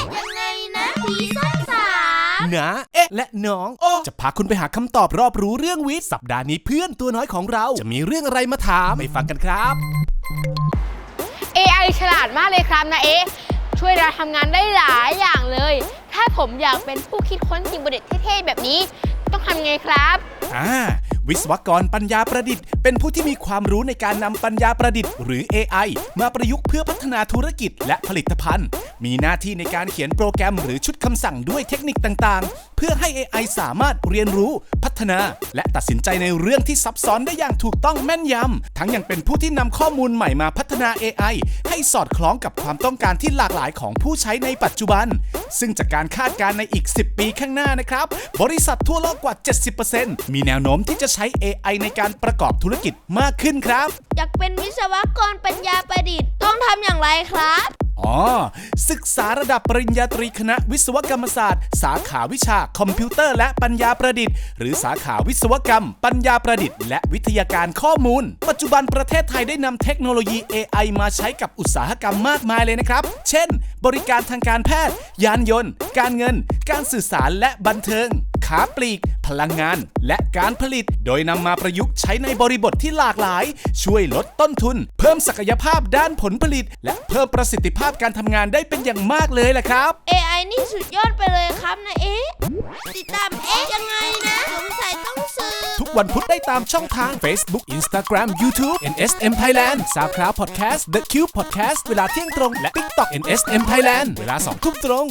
ะยังไงนะซีซั่นสามนะเอ๊ะ และน้องจะพาคุณไปหาคำตอบรอบรู้เรื่องวิทย์สัปดาห์นี้เพื่อนตัวน้อยของเราจะมีเรื่องอะไรมาถามไปฟังกันครับ AI ฉลาดมากเลยครับนะเอ๊ะช่วยเราทำงานได้หลายอย่างเลย ถ้าผมอยากเป็นผู้คิดค้นสิ่งประดิษฐ์เท่ๆแบบนี้ ต้องทำไงครับ อ่าวิศวกรปัญญาประดิษฐ์เป็นผู้ที่มีความรู้ในการนำปัญญาประดิษฐ์หรือ AI มาประยุกต์เพื่อพัฒนาธุรกิจและผลิตภัณฑ์ มีหน้าที่ในการเขียนโปรแกรมหรือชุดคำสั่งด้วยเทคนิคต่างๆ เพื่อให้ AI สามารถเรียนรู้ พัฒนา และตัดสินใจในเรื่องที่ซับซ้อนได้อย่างถูกต้องแม่นยำ ทั้งยังเป็นผู้ที่นำข้อมูลใหม่มาพัฒนา AI ให้สอดคล้องกับความต้องการที่หลากหลายของผู้ใช้ในปัจจุบัน ซึ่งจากการคาดการณ์ในอีก 10 ปีข้างหน้านะครับ บริษัททั่วโลกกว่า 70%มีแนวโน้มที่จะใช้ AI ในการประกอบธุรกิจมากขึ้นครับ อยากเป็นวิศวกรปัญญาประดิษฐ์ต้องทำอย่างไรครับอ๋อ ศึกษาระดับปริญญาตรีคณะวิศวกรรมศาสตร์ สาขาวิชาคอมพิวเตอร์และปัญญาประดิษฐ์ หรือสาขาวิศวกรรม ปัญญาประดิษฐ์และวิทยาการข้อมูล ปัจจุบันประเทศไทยได้นำเทคโนโลยี AI มาใช้กับอุตสาหกรรมมากมายเลยนะครับ เช่น บริการทางการแพทย์ ยานยนต์ การเงิน การสื่อสารและบันเทิง ค้าปลีก พลังงาน และการผลิต โดยนำมาประยุกต์ใช้ในบริบทที่หลากหลาย ช่วยลดต้นทุน เพิ่มศักยภาพด้านผลผลิต และเพิ่มประสิทธิภาพการทำงานได้เป็นอย่างมากเลยแหละครับ AI นี่สุดยอดไปเลยครับนะเอ๊ะติดตามเอ๊ะยังไงนะสงสัยต้องซื้อทุกวันพุธได้ตามช่องทาง Facebook Instagram YouTube NSM Thailand SoundCloud Podcast The Cube Podcast เวลาเที่ยงตรงและ TikTok NSM Thailand เวลา2ทุ่มตรง